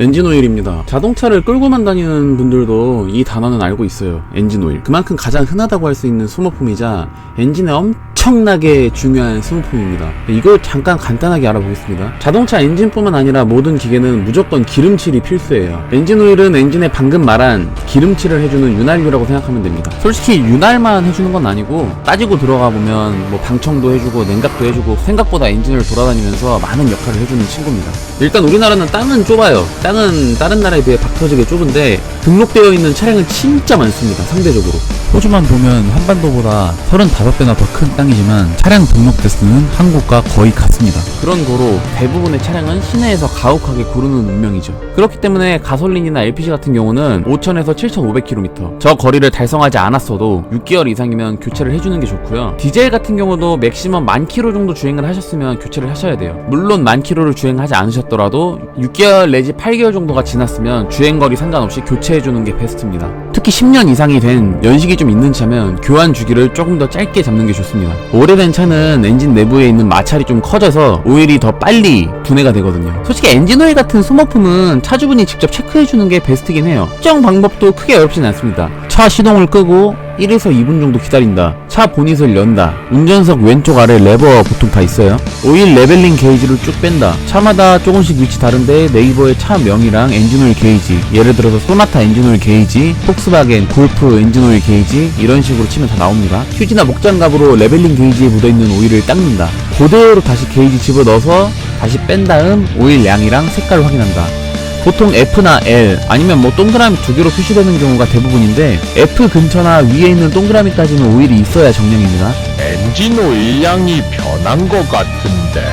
엔진 오일입니다. 자동차를 끌고만 다니는 분들도 이 단어는 알고 있어요. 엔진 오일. 그만큼 가장 흔하다고 할 수 있는 소모품이자 엔진에 엄 청나게 중요한 소모품입니다. 이걸 잠깐 간단하게 알아보겠습니다. 자동차 엔진뿐만 아니라 모든 기계는 무조건 기름칠이 필수예요. 엔진 오일은 엔진에 방금 말한 기름칠을 해주는 윤활유라고 생각하면 됩니다. 솔직히 윤활만 해주는 건 아니고 따지고 들어가 보면 뭐 방청도 해주고 냉각도 해주고 생각보다 엔진을 돌아다니면서 많은 역할을 해주는 친구입니다. 일단 우리나라는 땅은 좁아요. 땅은 다른 나라에 비해 박터지게 좁은데 등록되어 있는 차량은 진짜 많습니다. 상대적으로. 호주만 보면 한반도보다 35배나 더 큰 땅이 지만 차량 등록 대수는 한국과 거의 같습니다. 그런 거로 대부분의 차량은 시내에서 가혹하게 구르는 운명이죠. 그렇기 때문에 가솔린이나 LPG 같은 경우는 5,000에서 7,500km. 저 거리를 달성하지 않았어도 6개월 이상이면 교체를 해주는 게 좋고요. 디젤 같은 경우도 맥시멈 만 킬로 정도 주행을 하셨으면 교체를 하셔야 돼요. 물론 만 킬로를 주행하지 않으셨더라도 6개월 내지 8개월 정도가 지났으면 주행거리 상관없이 교체해주는 게 베스트입니다. 특히 10년 이상이 된 연식이 좀 있는 차면 교환 주기를 조금 더 짧게 잡는 게 좋습니다. 오래된 차는 엔진 내부에 있는 마찰이 좀 커져서 오일이 더 빨리 분해가 되거든요. 솔직히 엔진 오일 같은 소모품은 차주분이 직접 체크해주는 게 베스트긴 해요. 특정 방법도 크게 어렵진 않습니다. 차 시동을 끄고 1에서 2분 정도 기다린다. 차 보닛을 연다. 운전석 왼쪽 아래 레버 보통 다 있어요. 오일 레벨링 게이지를 쭉 뺀다. 차마다 조금씩 위치 다른데 네이버에 차 명이랑 엔진오일 게이지, 예를 들어서 소나타 엔진오일 게이지, 폭스바겐, 골프 엔진오일 게이지 이런 식으로 치면 다 나옵니다. 휴지나 목장갑으로 레벨링 게이지에 묻어있는 오일을 닦는다. 그대로 다시 게이지 집어넣어서 다시 뺀 다음 오일 양이랑 색깔을 확인한다. 보통 F나 L 아니면 뭐 동그라미 두 개로 표시되는 경우가 대부분인데 F 근처나 위에 있는 동그라미까지는 오일이 있어야 정량입니다. 엔진 오일량이 변한 것 같은데.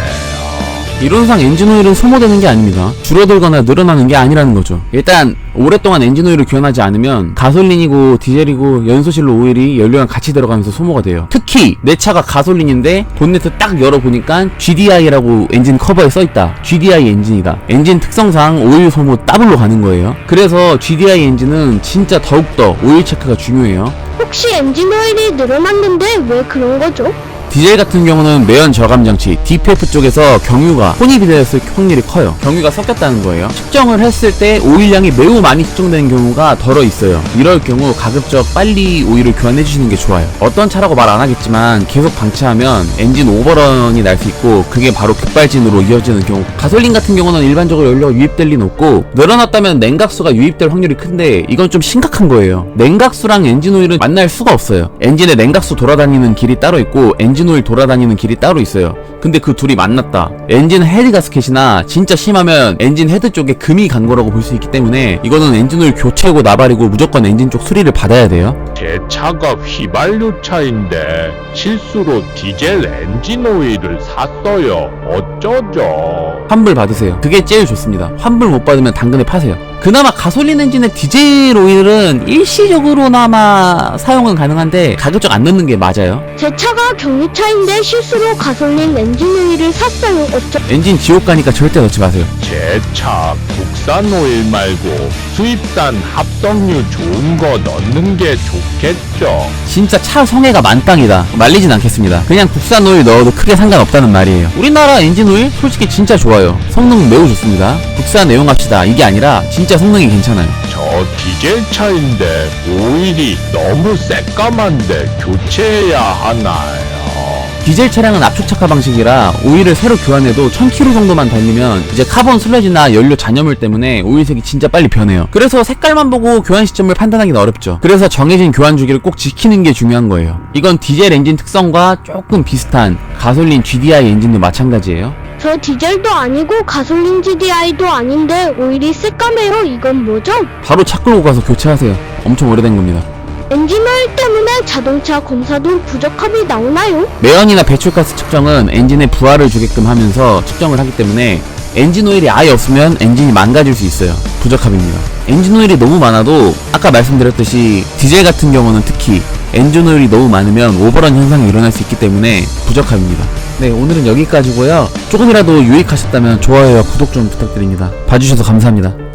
아, 이론상 엔진 오일은 소모되는 게 아닙니다. 줄어들거나 늘어나는 게 아니라는 거죠. 일단 오랫동안 엔진 오일을 교환하지 않으면 가솔린이고 디젤이고 연소실로 오일이 연료랑 같이 들어가면서 소모가 돼요. 특히 내 차가 가솔린인데 본네트 딱 열어보니까 GDI라고 엔진 커버에 써있다. GDI 엔진이다. 엔진 특성상 오일 소모 더블로 가는 거예요. 그래서 GDI 엔진은 진짜 더욱더 오일 체크가 중요해요. 혹시 엔진 오일이 늘어났는데 왜 그런 거죠? 디젤 같은 경우는 매연 저감 장치 DPF 쪽에서 경유가 혼입이 되었을 확률이 커요. 경유가 섞였다는 거예요. 측정을 했을 때 오일량이 매우 많이 측정되는 경우가 덜어 있어요. 이럴 경우 가급적 빨리 오일을 교환해 주시는 게 좋아요. 어떤 차라고 말 안 하겠지만 계속 방치하면 엔진 오버런이 날 수 있고 그게 바로 급발진으로 이어지는 경우. 가솔린 같은 경우는 일반적으로 연료가 유입될 리는 없고 늘어났다면 냉각수가 유입될 확률이 큰데 이건 좀 심각한 거예요. 냉각수랑 엔진 오일은 만날 수가 없어요. 엔진에 냉각수 돌아다니는 길이 따로 있고 엔진 돌아다니는 길이 따로 있어요. 근데 그 둘이 만났다. 엔진 헤드 가스켓이나 진짜 심하면 엔진 헤드 쪽에 금이 간 거라고 볼 수 있기 때문에 이거는 엔진 오일 교체고 나발이고 무조건 엔진 쪽 수리를 받아야 돼요. 제 차가 휘발유 차인데 실수로 디젤 엔진 오일을 샀어요. 어쩌죠? 환불 받으세요. 그게 제일 좋습니다. 환불 못 받으면 당근에 파세요. 그나마 가솔린 엔진의 디젤 오일은 일시적으로나마 사용은 가능한데 가급적 안 넣는 게 맞아요. 제 차가 경유차인데 실수로 가솔린 엔진 오일을 샀어요. 어쩌? 엔진 지옥 가니까 절대 넣지 마세요. 제 차 국산 오일 말고 수입산 합성유 좋은 거 넣는 게 좋겠죠? 진짜 차 성애가 만땅이다. 말리진 않겠습니다. 그냥 국산 오일 넣어도 크게 상관없다는 말이에요. 우리나라 엔진 오일 솔직히 진짜 좋아요. 성능 매우 좋습니다. 국산 애용합시다. 이게 아니라 진짜 성능이 괜찮아요. 저 디젤 차인데 오일이 너무 새까만데 교체해야 하나요? 디젤 차량은 압축 착화 방식이라 오일을 새로 교환해도 1000km 정도만 달리면 이제 카본 슬러지나 연료 잔여물 때문에 오일색이 진짜 빨리 변해요. 그래서 색깔만 보고 교환 시점을 판단하기는 어렵죠. 그래서 정해진 교환 주기를 꼭 지키는 게 중요한 거예요. 이건 디젤 엔진 특성과 조금 비슷한 가솔린 GDI 엔진도 마찬가지예요. 저 디젤도 아니고 가솔린 GDI도 아닌데 오일이 새까매요. 이건 뭐죠? 바로 차 끌고 가서 교체하세요. 엄청 오래된 겁니다. 엔진 오일 때문에 자동차 검사도 부적합이 나오나요? 매연이나 배출가스 측정은 엔진에 부하를 주게끔 하면서 측정을 하기 때문에 엔진 오일이 아예 없으면 엔진이 망가질 수 있어요. 부적합입니다. 엔진 오일이 너무 많아도 아까 말씀드렸듯이 디젤 같은 경우는 특히 엔진 오일이 너무 많으면 오버런 현상이 일어날 수 있기 때문에 부적합입니다. 네, 오늘은 여기까지고요. 조금이라도 유익하셨다면 좋아요와 구독 좀 부탁드립니다. 봐주셔서 감사합니다.